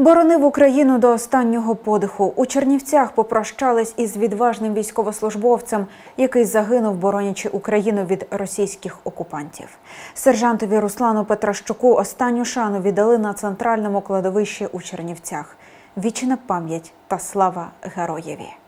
Боронив Україну до останнього подиху. У Чернівцях попрощались із відважним військовослужбовцем, який загинув, боронячи Україну від російських окупантів. Сержантові Руслану Петращуку останню шану віддали на центральному кладовищі у Чернівцях. Вічна пам'ять та слава героєві.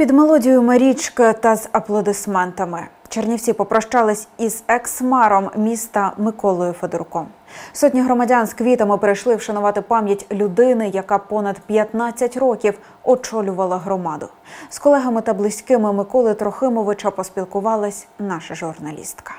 Під мелодію Марічки та з аплодисментами Чернівці попрощались із екс-маром міста Миколою Федоруком. Сотні громадян з квітами прийшли вшанувати пам'ять людини, яка понад 15 років очолювала громаду. З колегами та близькими Миколи Трохимовича поспілкувалась наша журналістка.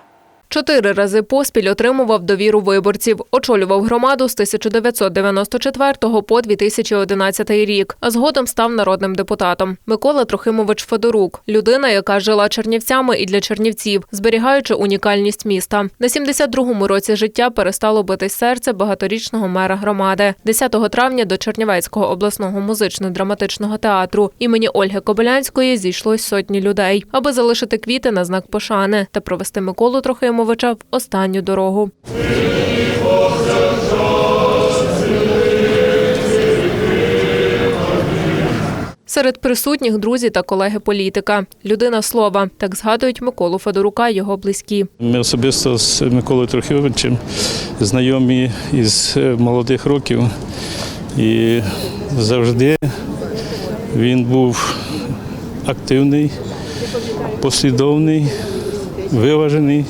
Чотири рази поспіль отримував довіру виборців. Очолював громаду з 1994 по 2011 рік, а згодом став народним депутатом. Микола Трохимович Федорук – людина, яка жила чернівцями і для чернівців, зберігаючи унікальність міста. На 72-му році життя перестало битись серце багаторічного мера громади. 10 травня до Чернівецького обласного музично-драматичного театру імені Ольги Кобилянської зійшлось сотні людей, аби залишити квіти на знак пошани та провести Миколу Трохимовича в останню дорогу. Серед присутніх друзі та колеги політика. Людина слова. Так згадують Миколу Федорука його близькі. Ми особисто з Миколою Трохимовичем знайомі із е, молодих років. І завжди він був активний, послідовний, виважений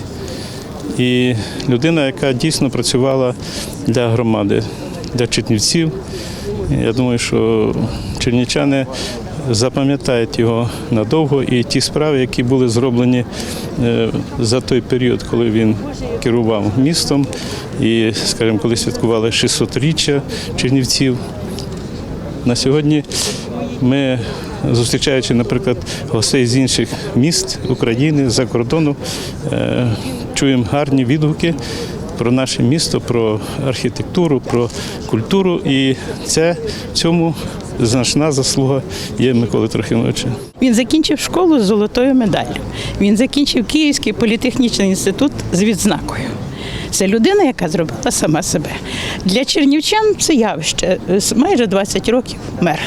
і людина, яка дійсно працювала для громади, для чернівців. Я думаю, що чернівчани запам'ятають його надовго і ті справи, які були зроблені е, за той період, коли він керував містом. І, скажімо, коли святкували 600-річчя чернівців. На сьогодні ми, зустрічаючи, наприклад, гостей з інших міст України, за кордону, е, чуємо гарні відгуки про наше місто, про архітектуру, про культуру. І це в цьому значна заслуга є Миколи Трохимовича. Він закінчив школу з золотою медаллю. Він закінчив Київський політехнічний інститут з відзнакою. Це людина, яка зробила сама себе. Для чернівчан це явище. Майже 20 років мер.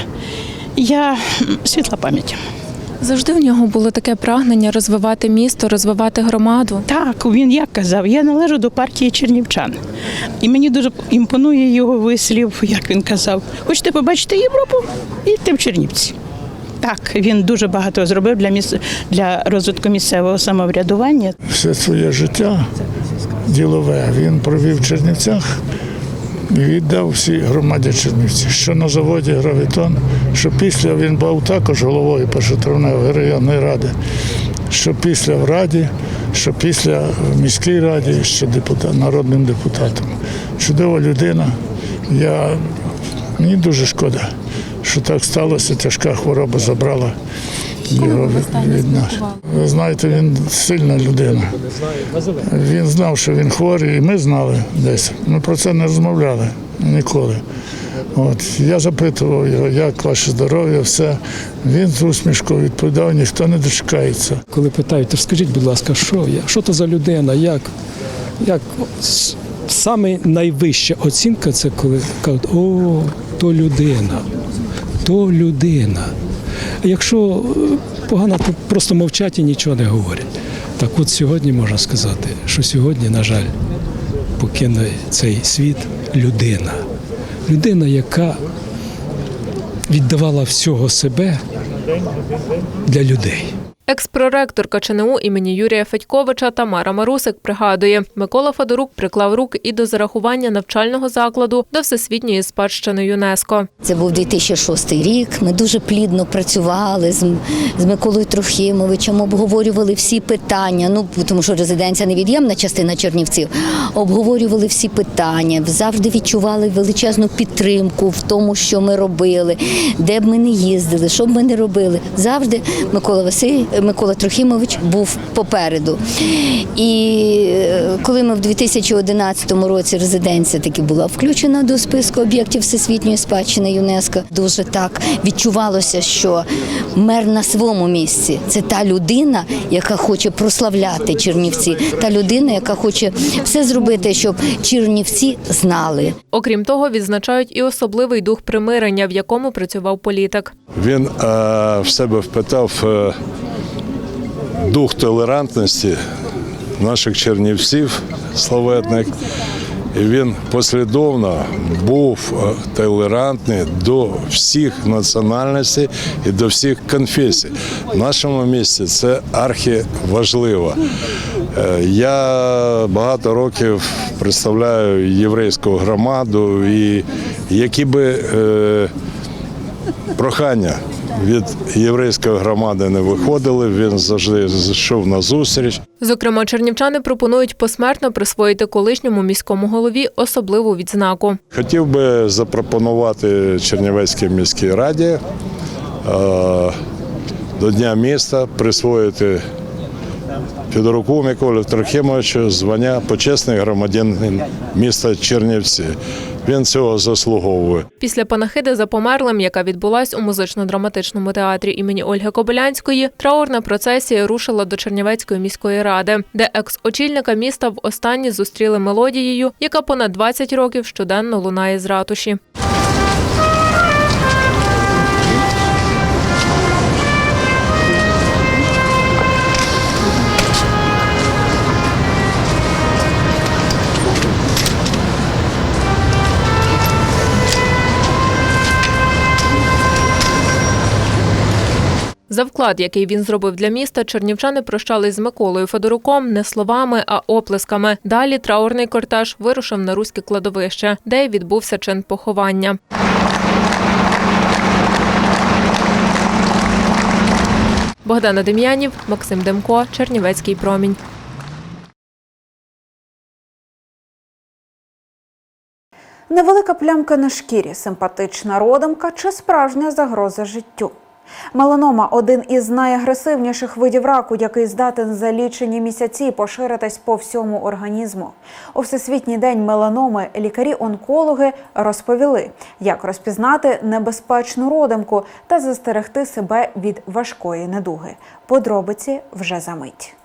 Я світла пам'ять. Завжди в нього було таке прагнення розвивати місто, розвивати громаду. Так, він як казав, я належу до партії чернівчан. І мені дуже імпонує його вислів, як він казав, хочете побачити Європу? Їдьте в Чернівці. Так, він дуже багато зробив для міс... для розвитку місцевого самоврядування. все своє життя ділове він провів в Чернівцях віддав всій громаді Чернівці. Що на заводі Гравітон, що після він був також головою першотравневої районної ради, що після в раді, що після в міській раді, що депутат, народним депутатом. Чудова людина. Я, мені дуже шкода, що так сталося, тяжка хвороба забрала його від. Ви знаєте, він сильна людина. Він знав, що він хворий, і ми знали десь. Ми про це не розмовляли ніколи. От я запитував його, як ваше здоров'я, все. Він з усмішкою відповідав, ніхто не дочекається. коли питають, то скажіть, будь ласка, що я? Що то за людина? Як? Як саме найвища оцінка це коли кажуть, о, то людина, то людина. Якщо е, погано, то просто мовчать і нічого не говорять. Так от сьогодні можна сказати, що сьогодні, на жаль, покине цей світ людина. Людина, яка віддавала всього себе для людей. Екс-проректорка ЧНУ імені Юрія Федьковича Тамара Марусик пригадує, Микола Федорук приклав руки і до зарахування навчального закладу до всесвітньої спадщини ЮНЕСКо. Це був 2006 рік. Ми дуже плідно працювали з, з Миколою Трохимовичем, обговорювали всі питання. Ну тому що резиденція невід'ємна частина Чернівців. Обговорювали всі питання, завжди відчували величезну підтримку в тому, що ми робили, де б ми не їздили, що б ми не робили. Завжди Микола Василь Микола Трохімович був попереду. І е, коли ми в 2011 році резиденція таки була включена до списку об'єктів всесвітньої спадщини ЮНЕСКО, дуже так відчувалося, що мер на своєму місці це та людина, яка хоче прославляти Чернівці, та людина, яка хоче все зробити, щоб Чернівці знали. Окрім того, відзначають і особливий дух примирення, в якому працював політик. Він е, в себе впитав е, дух толерантності наших чернівців славетних. І він послідовно був е, толерантний до всіх національностей і до всіх конфесій. В нашому місті це архіважливо. Е, Я багато років представляю єврейську громаду, і які би е, прохання від єврейської громади не виходили. Він завжди йшов на зустріч. Зокрема, чернівчани пропонують посмертно присвоїти колишньому міському голові особливу відзнаку. Хотів би запропонувати Чернівецькій міській раді е, до Дня міста присвоїти Федоруку Миколі Трохимовичу звання почесний громадянин міста Чернівці. Він цього заслуговує. Після панахиди за померлим, яка відбулась у музично-драматичному театрі імені Ольги Кобилянської, траурна процесія рушила до Чернівецької міської ради, де екс-очільника міста в останні зустріли мелодією, яка понад 20 років щоденно лунає з ратуші. За вклад, який він зробив для міста, чернівчани прощались з Миколою Федоруком не словами, а оплесками. Далі траурний кортеж вирушив на руське кладовище, де відбувся чин поховання. Богдана Дем'янів, Максим Демко, Чернівецький промінь. Невелика плямка на шкірі, симпатична родимка чи справжня загроза життю. Меланома один із найагресивніших видів раку, який здатен за лічені місяці поширитись по всьому організму. У всесвітній день меланоми лікарі-онкологи розповіли, як розпізнати небезпечну родимку та застерегти себе від важкої недуги. Подробиці вже за мить.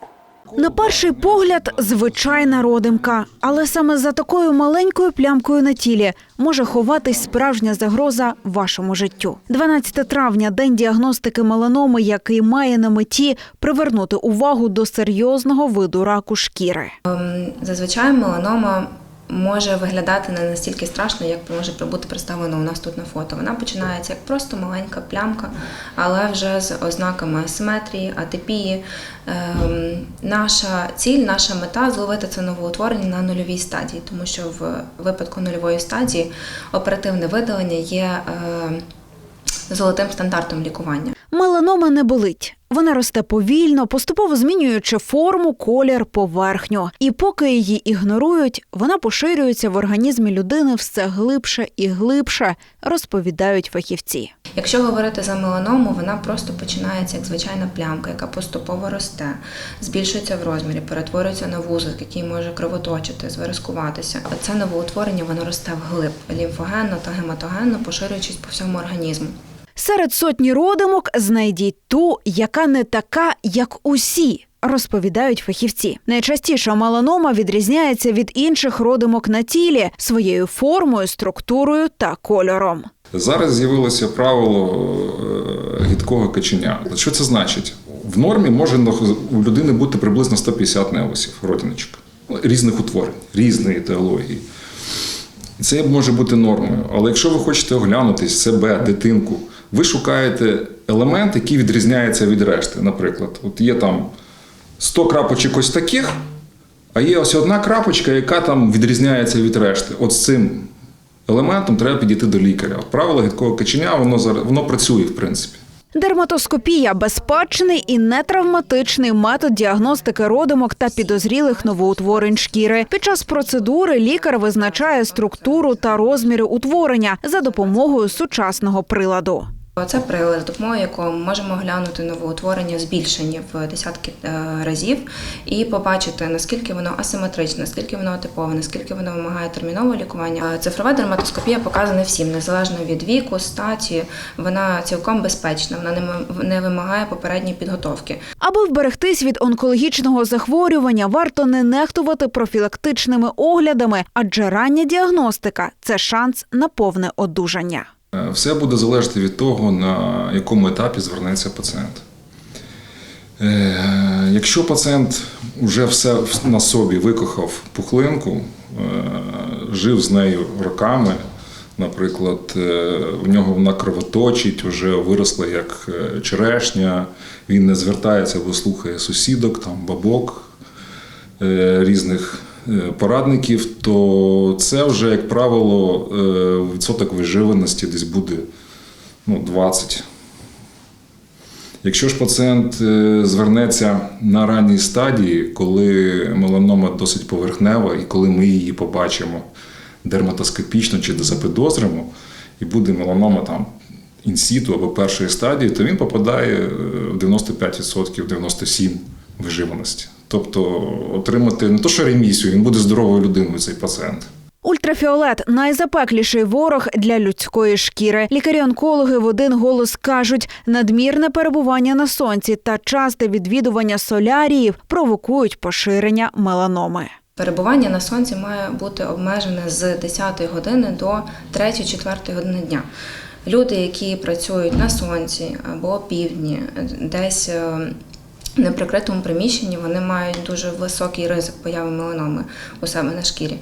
На перший погляд, звичайна родимка, але саме за такою маленькою плямкою на тілі може ховатись справжня загроза вашому життю. 12 травня день діагностики меланоми, який має на меті привернути увагу до серйозного виду раку шкіри. Ем, Зазвичай меланома може виглядати не настільки страшно, як може бути представлено у нас тут на фото. Вона починається як просто маленька плямка, але вже з ознаками асиметрії, атипії. Ем, Наша ціль, наша мета зловити це новоутворення на нульовій стадії, тому що в випадку нульової стадії оперативне видалення є е, золотим стандартом лікування. Меланома не болить. Вона росте повільно, поступово змінюючи форму, колір, поверхню. І поки її ігнорують, вона поширюється в організмі людини все глибше і глибше, розповідають фахівці. Якщо говорити за меланому, вона просто починається як звичайна плямка, яка поступово росте, збільшується в розмірі, перетворюється на вузол, який може кровоточити, звиразкуватися. Це новоутворення воно росте вглиб, лімфогенно та гематогенно, поширюючись по всьому організму. Серед сотні родимок знайдіть ту, яка не така, як усі. Розповідають фахівці. Найчастіше меланома відрізняється від інших родимок на тілі своєю формою, структурою та кольором. Зараз з'явилося правило е, гідкого каченя. Що це значить? В нормі може у людини бути приблизно 150 невусів, родиночок, різних утворень, різної ідеології. Це може бути нормою. Але якщо ви хочете оглянутись себе, дитинку, ви шукаєте елемент, який відрізняється від решти. Наприклад, от є там 100 крапочок ось таких, а є ось одна крапочка, яка там відрізняється від решти. От з цим елементом треба підійти до лікаря. От правило гидкого качення, воно воно працює, в принципі. Дерматоскопія безпечний і нетравматичний метод діагностики родимок та підозрілих новоутворень шкіри. Під час процедури лікар визначає структуру та розміри утворення за допомогою сучасного приладу. Це прилад, з допомогою якого ми можемо глянути новоутворення збільшені в десятки е, разів і побачити, наскільки воно асиметричне, наскільки воно атипове, наскільки воно вимагає термінового лікування. Е, Цифрова дерматоскопія показана всім, незалежно від віку, статі. Вона цілком безпечна, вона не вимагає попередньої підготовки. Аби вберегтись від онкологічного захворювання, варто не нехтувати профілактичними оглядами, адже рання діагностика це шанс на повне одужання. Е, Все буде залежати від того, на якому етапі звернеться пацієнт. Е, Якщо пацієнт вже все на собі викохав пухлинку, е, жив з нею роками, наприклад, в нього вона кровоточить, вже виросла як черешня, він не звертається, бо слухає сусідок, там, бабок, різних порадників, то це вже, як правило, е, відсоток виживаності десь буде ну, 20. Якщо ж пацієнт е, звернеться на ранній стадії, коли меланома досить поверхнева, і коли ми її побачимо дерматоскопічно чи запідозримо, і буде меланома там інсіту або першої стадії, то він попадає е, в 95%, 97% виживаності. Тобто отримати не то, що ремісію, він буде здоровою людиною, цей пацієнт. Ультрафіолет найзапекліший ворог для людської шкіри. Лікарі-онкологи в один голос кажуть, надмірне перебування на сонці та часте відвідування соляріїв провокують поширення меланоми. Перебування на сонці має бути обмежене з 10 години до 3-4 години дня. Люди, які працюють на сонці або півдні, десь е, в неприкритому приміщенні, вони мають дуже високий ризик появи меланоми у себе на шкірі.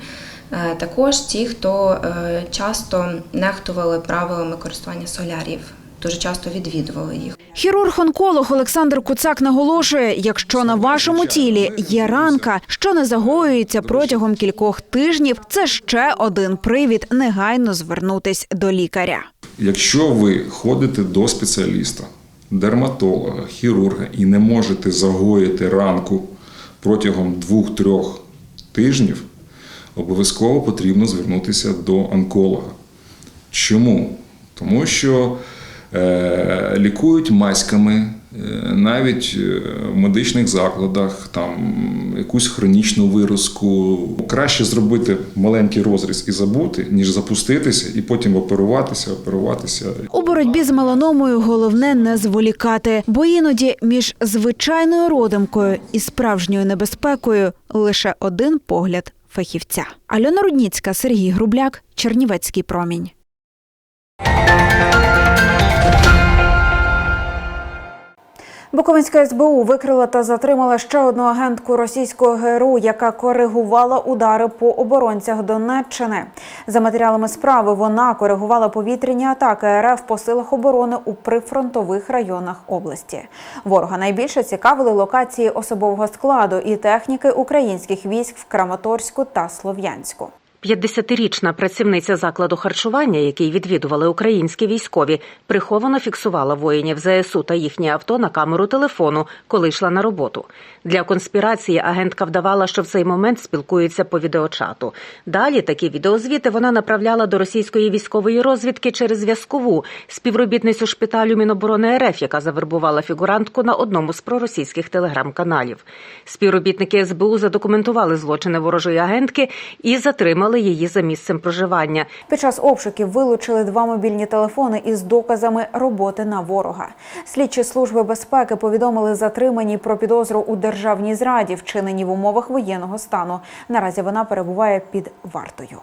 Е, Також ті, хто е, часто нехтували правилами користування соляріїв, дуже часто відвідували їх. Хірург-онколог Олександр Куцак наголошує: якщо на вашому тілі є ранка, що не загоюється протягом кількох тижнів, це ще один привід негайно звернутись до лікаря. Якщо ви ходите до спеціаліста, дерматолога, хірурга і не можете загоїти ранку протягом 2-3 тижнів, обов'язково потрібно звернутися до онколога. Чому? Тому що лікують маськами, е, навіть е, в медичних закладах, там якусь хронічну виразку. Краще зробити маленький розріз і забути, ніж запуститися і потім оперуватися, оперуватися. У боротьбі з меланомою головне не зволікати, бо іноді між звичайною родимкою і справжньою небезпекою лише один погляд фахівця. Альона Рудніцька, Сергій Грубляк, Чернівецький промінь. Буковинська СБУ викрила та затримала ще одну агентку російського ГРУ, яка коригувала удари по оборонцях Донеччини. За матеріалами справи вона коригувала повітряні атаки РФ по силах оборони у прифронтових районах області. Ворога найбільше цікавили локації особового складу і техніки українських військ в Краматорську та Слов'янську. 50-річна працівниця закладу харчування, який відвідували українські військові, приховано фіксувала воїнів ЗСУ та їхнє авто на камеру телефону, коли йшла на роботу. Для конспірації агентка вдавала, що в цей момент спілкується по відеочату. Далі такі відеозвіти вона направляла до російської військової розвідки через зв'язкову співробітницю шпиталю Міноборони РФ, яка завербувала фігурантку на одному з проросійських телеграм-каналів. Співробітники СБУ задокументували злочини ворожої агентки і затримали її за місцем проживання. Під час обшуків вилучили два мобільні телефони із доказами роботи на ворога. Слідчі служби безпеки повідомили затримані про підозру у державній зраді, вчинені в умовах воєнного стану. Наразі вона перебуває під вартою.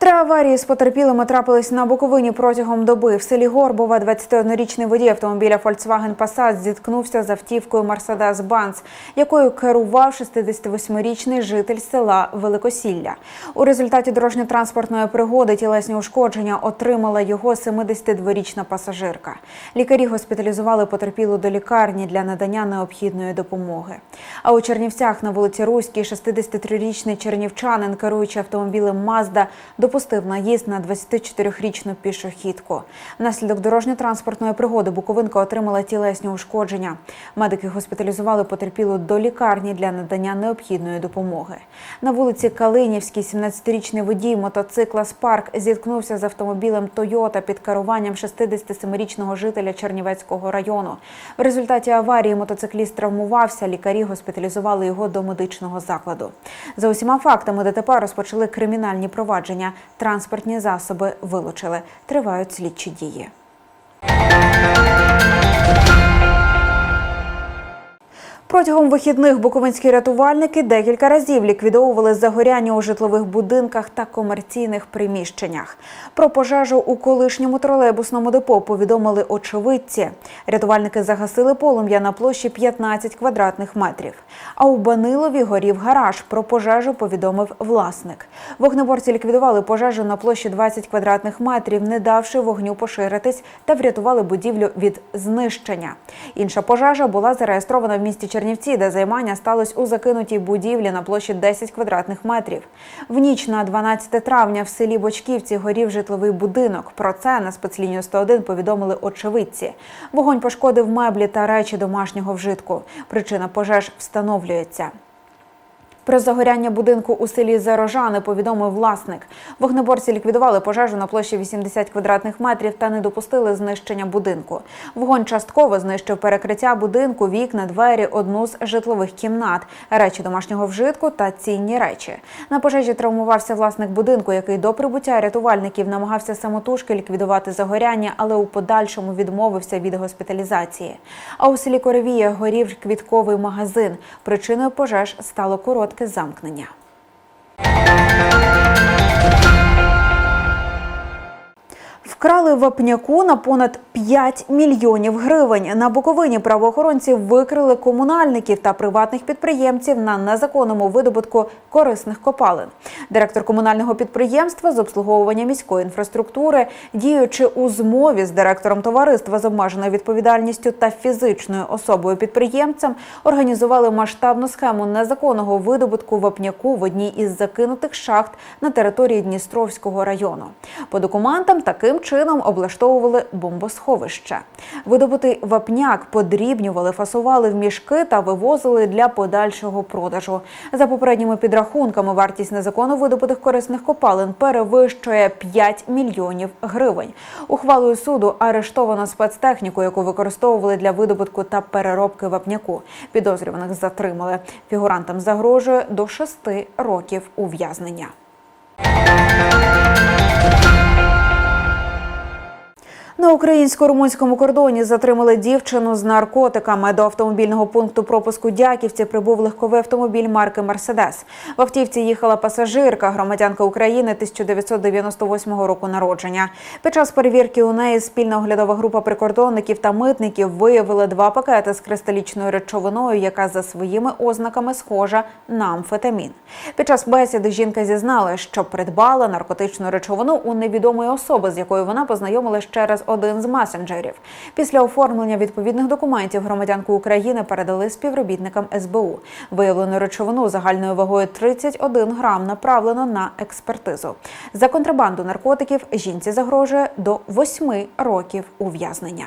Три аварії з потерпілими трапились на Буковині протягом доби. В селі Горбова 21-річний водій автомобіля Volkswagen Passat зіткнувся з автівкою Mercedes-Benz, якою керував 68-річний житель села Великосілля. У результаті дорожньо-транспортної пригоди тілесні ушкодження отримала його 72-річна пасажирка. Лікарі госпіталізували потерпілу до лікарні для надання необхідної допомоги. А у Чернівцях на вулиці Руській 63-річний чернівчанин, керуючи автомобілем Mazda, допустив наїзд на 24-річну пішохідку. Внаслідок дорожньо-транспортної пригоди Буковинка отримала тілесні ушкодження. Медики госпіталізували потерпілу до лікарні для надання необхідної допомоги. На вулиці Калинівській 17-річний водій мотоцикла Спарк зіткнувся з автомобілем Тойота під керуванням 67-річного жителя Чернівецького району. В результаті аварії мотоцикліст травмувався. Лікарі госпіталізували його до медичного закладу. За усіма фактами ДТП розпочали кримінальні провадження. Транспортні засоби вилучили. Тривають слідчі дії. Протягом вихідних буковинські рятувальники декілька разів ліквідовували загоряння у житлових будинках та комерційних приміщеннях. Про пожежу у колишньому тролейбусному депо повідомили очевидці. Рятувальники загасили полум'я на площі 15 квадратних метрів. А у Банилові горів гараж. Про пожежу повідомив власник. Вогнеборці ліквідували пожежу на площі 20 квадратних метрів, не давши вогню поширитись та врятували будівлю від знищення. Інша пожежа була зареєстрована в місті Чернівці, де займання сталося у закинутій будівлі на площі 10 квадратних метрів. В ніч на 12 травня в селі Бочківці горів житловий будинок. Про це на спецлінію 101 повідомили очевидці. Вогонь пошкодив меблі та речі домашнього вжитку. Причина пожеж встановлюється. Про загоряння будинку у селі Зарожани повідомив власник. Вогнеборці ліквідували пожежу на площі 80 квадратних метрів та не допустили знищення будинку. Вогонь частково знищив перекриття будинку, вікна, двері, одну з житлових кімнат, речі домашнього вжитку та цінні речі. На пожежі травмувався власник будинку, який до прибуття рятувальників намагався самотужки ліквідувати загоряння, але у подальшому відмовився від госпіталізації. А у селі Коровія горів квітковий магазин. Причиною пожеж стало коротке замкнення. Вкрали вапняку на понад 5 мільйонів гривень. На Буковині правоохоронці викрили комунальників та приватних підприємців на незаконному видобутку корисних копалин. Директор комунального підприємства з обслуговування міської інфраструктури, діючи у змові з директором товариства з обмеженою відповідальністю та фізичною особою підприємцем, організували масштабну схему незаконного видобутку вапняку в одній із закинутих шахт на території Дністровського району. По документам таким чином облаштовували бомбосховище. Видобутий вапняк подрібнювали, фасували в мішки та вивозили для подальшого продажу. За попередніми підрахунками, вартість незаконно видобутих корисних копалин перевищує 5 мільйонів гривень. Ухвалою суду арештовано спецтехніку, яку використовували для видобутку та переробки вапняку. Підозрюваних затримали. Фігурантам загрожує до 6 років ув'язнення. Українсько-румунському кордоні затримали дівчину з наркотиками. До автомобільного пункту пропуску Дяківці прибув легковий автомобіль марки Мерседес. В автівці їхала пасажирка, громадянка України 1998 року народження. Під час перевірки у неї спільна оглядова група прикордонників та митників виявили два пакети з кристалічною речовиною, яка за своїми ознаками схожа на амфетамін. Під час бесіди жінка зізнала, що придбала наркотичну речовину у невідомої особи, з якою вона познайомилась через один з месенджерів. Після оформлення відповідних документів громадянку України передали співробітникам СБУ. Виявлену речовину загальною вагою 31 грам направлено на експертизу. За контрабанду наркотиків жінці загрожує до 8 років ув'язнення.